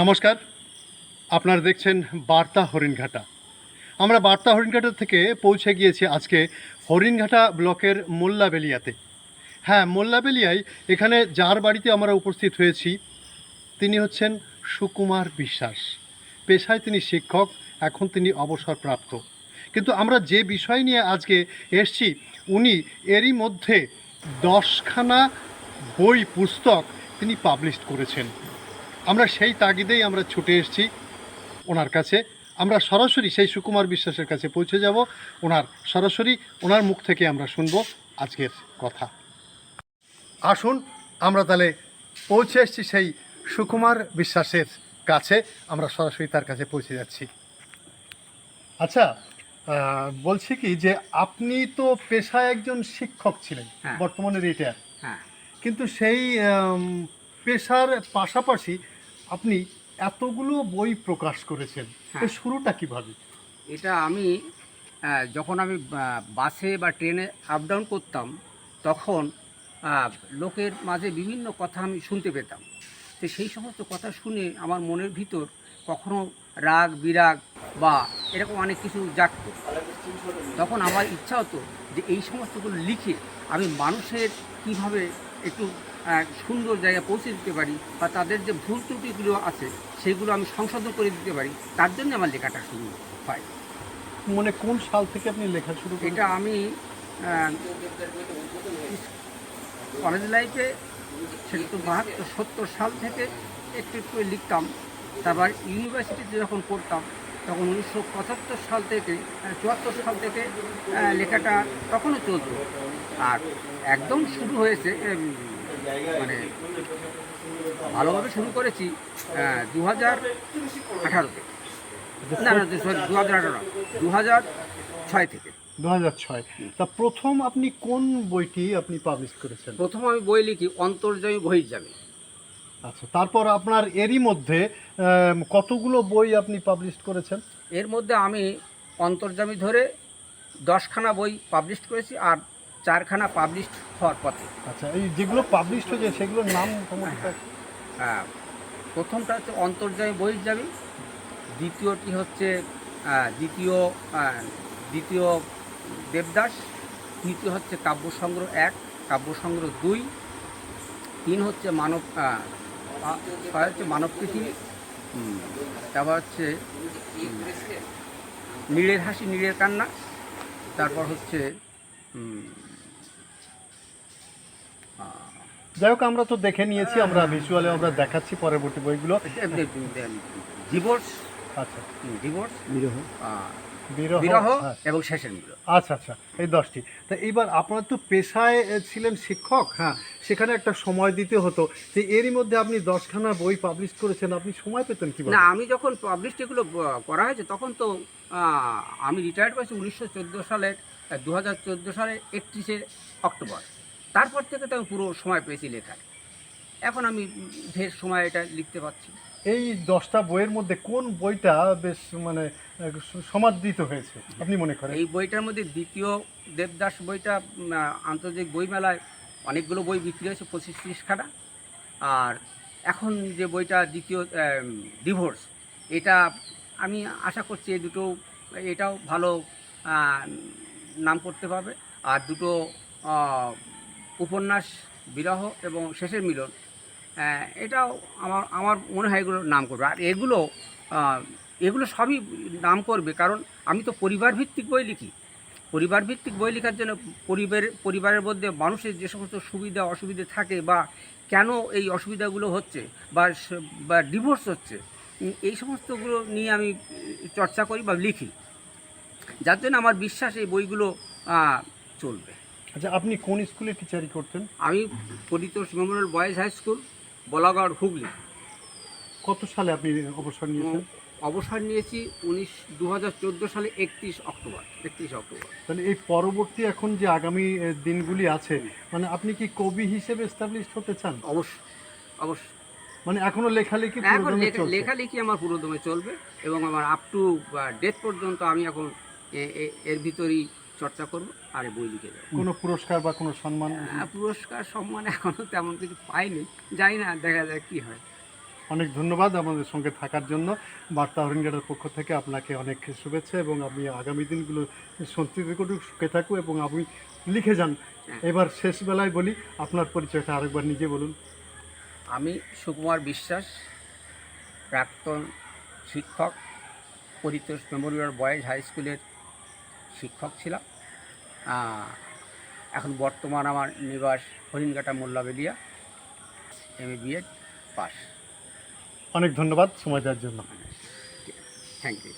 নমস্কার। আপনারা দেখছেন বার্তা হরিণঘাটা। আমরা বার্তা হরিণঘাটা থেকে পৌঁছে গিয়েছি আজকে হরিণঘাটা ব্লকের মোল্লাবেলিয়াতে। হ্যাঁ মোল্লাবেলিয়ায় এখানে যার বাড়িতে আমরা উপস্থিত হয়েছি, তিনি হচ্ছেন সুকুমার বিশ্বাস। পেশায় তিনি শিক্ষক, এখন তিনি অবসরপ্রাপ্ত। কিন্তু আমরা যে বিষয় নিয়ে আজকে এসছি, উনি এরই মধ্যে দশখানা বই, পুস্তক তিনি পাবলিশ করেছেন। আমরা সেই তাগিদেই আমরা ছুটে এসেছি ওনার কাছে। আমরা সরাসরি সেই সুকুমার বিশ্বাসের কাছে পৌঁছে যাব। ওনার সরাসরি ওনার মুখ থেকে আমরা শুনব আজকের কথা। আসুন আমরা তাহলে পৌঁছে এসেছি সেই সুকুমার বিশ্বাসের কাছে। আমরা সরাসরি তার কাছে পৌঁছে যাচ্ছি। আচ্ছা বলছি কি যে আপনি তো পেশায় একজন শিক্ষক ছিলেন হ্যাঁ। বর্তমানে রিটায়ার। হ্যাঁ। কিন্তু সেই পেশার পাশাপাশি আপনি এতগুলো বই প্রকাশ করেছেন হ্যাঁ। শুরুটা কীভাবে? এটা আমি যখন আমি বাসে বা ট্রেনে আপ ডাউন করতাম তখন লোকের মাঝে বিভিন্ন কথা আমি শুনতে পেতাম। তো সেই সমস্ত কথা শুনে আমার মনের ভিতর কখনো রাগ বিরাগ বা এরকম অনেক কিছু জাগত। তখন আমার ইচ্ছা হতো যে এই সমস্তগুলো লিখে আমি মানুষের কীভাবে একটু সুন্দর জায়গায় পৌঁছে দিতে পারি বা তাদের যে ভুল ত্রুটিগুলো আছে সেগুলো আমি সংশোধন করে দিতে পারি তার জন্য আমার লেখাটা শুরু হয়। মানে কোন সাল থেকে আপনি লেখা শুরু করেন? এটা আমি কলেজ লাইফে সেটা তো বাহাত্তর সত্তর সাল থেকে একটু একটু লিখতাম। তারপর ইউনিভার্সিটিতে যখন পড়তাম তখন উনিশশো পঁচাত্তর সাল থেকে চুয়াত্তর সাল থেকে লেখাটা তখনও চলতো। আর একদম শুরু হয়েছে মানে ভালোভাবে শুরু করেছি দু হাজার আঠারোতে। না না সরি দু হাজার আঠারো দু হাজার ছয় থেকে। দু হাজার ছয়। তা প্রথম আপনি কোন বইটি আপনি পাবলিশ করেছেন? প্রথম আমি বই লিখি অন্তর্জয়ী বহির্জামী আচ্ছা তারপর আপনার এরই মধ্যে কতগুলো বই আপনি পাবলিশ করেছেন? এর মধ্যে আমি অন্তর্জামী ধরে দশখানা বই পাবলিশ করেছি আর চারখানা পাবলিশ হওয়ার পথে। আচ্ছা এই যেগুলো পাবলিশ হয়েছে সেগুলোর নাম মোটামুটি আহ, প্রথমটা হচ্ছে অন্তর্জামী বহির্জামী দ্বিতীয়টি হচ্ছে দ্বিতীয় দ্বিতীয় দেবদাস তৃতীয় হচ্ছে কাব্য সংগ্রহ এক কাব্যসংগ্রহ দুই তিন হচ্ছে মানব ছয় হচ্ছে মানব পৃথিবী তারপর হচ্ছে নীড়ের হাসি নীড়ের কান্না তারপর হচ্ছে যাই হোক আমরা তো দেখে নিয়েছি আমরা ভিজুয়ালে আমরা দেখাচ্ছি পরবর্তী বইগুলো। ডিভোর্স আচ্ছা। ডিভোর্স বিরহ। বিরহ হ্যাঁ। এবং শেষের মিলন আচ্ছা আচ্ছা এই দশটি। তা এইবার আপনার তো পেশায় ছিলেন শিক্ষক হ্যাঁ সেখানে একটা সময় দিতে হতো। যে এরই মধ্যে আপনি দশখানা বই পাবলিশ করেছেন আপনি সময় পেতেন কি না আমি যখন পাবলিশ এগুলো করা হয়েছে তখন তো আহ, আমি রিটায়ার্ড করেছি উনিশশো চোদ্দ সালের দু হাজার চোদ্দ সালের একত্রিশে অক্টোবর। তারপর থেকে তো আমি পুরো সময় পেয়েছি লেখার। এখন আমি ঢের সময় এটা লিখতে পারছি। এই দশটা বইয়ের মধ্যে কোন বইটা বেশ মানে সমাদৃত হয়েছে আপনি মনে করেন? এই বইটার মধ্যে দ্বিতীয় দেবদাস বইটা আন্তর্জাতিক বইমেলায় অনেকগুলো বই বিক্রি হয়েছে পঁচিশ ত্রিশখানা। আর এখন যে বইটা দ্বিতীয় ডিভোর্স এটা আমি আশা করছি এই দুটো এটাও ভালো নাম করতে পারবে। আর দুটো উপন্যাস, বিরহ এবং শেষের মিলন এটাও আমার আমার মনে হয় এগুলো নাম করবে। আর এগুলো এগুলো সবই নাম করবে কারণ আমি তো পরিবার ভিত্তিক বই লিখি। পরিবার ভিত্তিক বই লেখার জন্য পরিবারের পরিবারের মধ্যে মানুষের যে সমস্ত সুবিধা, অসুবিধে থাকে বা কেন এই অসুবিধাগুলো হচ্ছে বা বা ডিভোর্স হচ্ছে এই সমস্তগুলো নিয়ে আমি চর্চা করি বা লিখি। যার জন্য আমার বিশ্বাস এই বইগুলো চলবে। আচ্ছা আপনি কোন স্কুলে টিচারি করতেন? আমি Paritosh memorial boys high school Balagarh Hooghly. কত সালে আপনি অবসর নিয়েছেন? অবসর নিয়েছি উনিশ দু সালে একত্রিশ অক্টোবর একত্রিশ অক্টোবর। তাহলে এই পরবর্তী এখন যে আগামী দিনগুলি আছে মানে আপনি কি কবি হিসেবে এস্টাবলিশ হতে চান? অবশ্য অবশ্য মানে এখনও লেখালেখি এখন? লেখালেখি আমার পুরোদমে চলবে এবং আমার আপ টু ডেথ পর্যন্ত আমি এখন এর ভিতরেই চর্চা করব আর বই লিখে যাব। কোনো পুরস্কার বা কোনো সম্মান? পুরস্কার সম্মান এখনও তেমন কিছু পাইনি। জানি না দেখা যায় কি হয়। অনেক ধন্যবাদ আমাদের সঙ্গে থাকার জন্য। বার্তা হরিণঘাটার পক্ষ থেকে আপনাকে অনেক শুভেচ্ছা এবং আপনি আগামী দিনগুলো শান্তিতে করুক সুখে থাকুক এবং আপনি লিখে যান। এবার শেষ বেলায় বলি আপনার পরিচয়টা আরেকবার নিজে বলুন। আমি সুকুমার বিশ্বাস প্রাক্তন শিক্ষক পরিতোষ মেমোরিয়াল বয়েজ হাই স্কুলের শিক্ষক ছিলাম। এখন বর্তমান আমার নিবাস Haringhata Mollabelia M A BEd pass. অনেক ধন্যবাদ সময় দেওয়ার জন্য। Thank you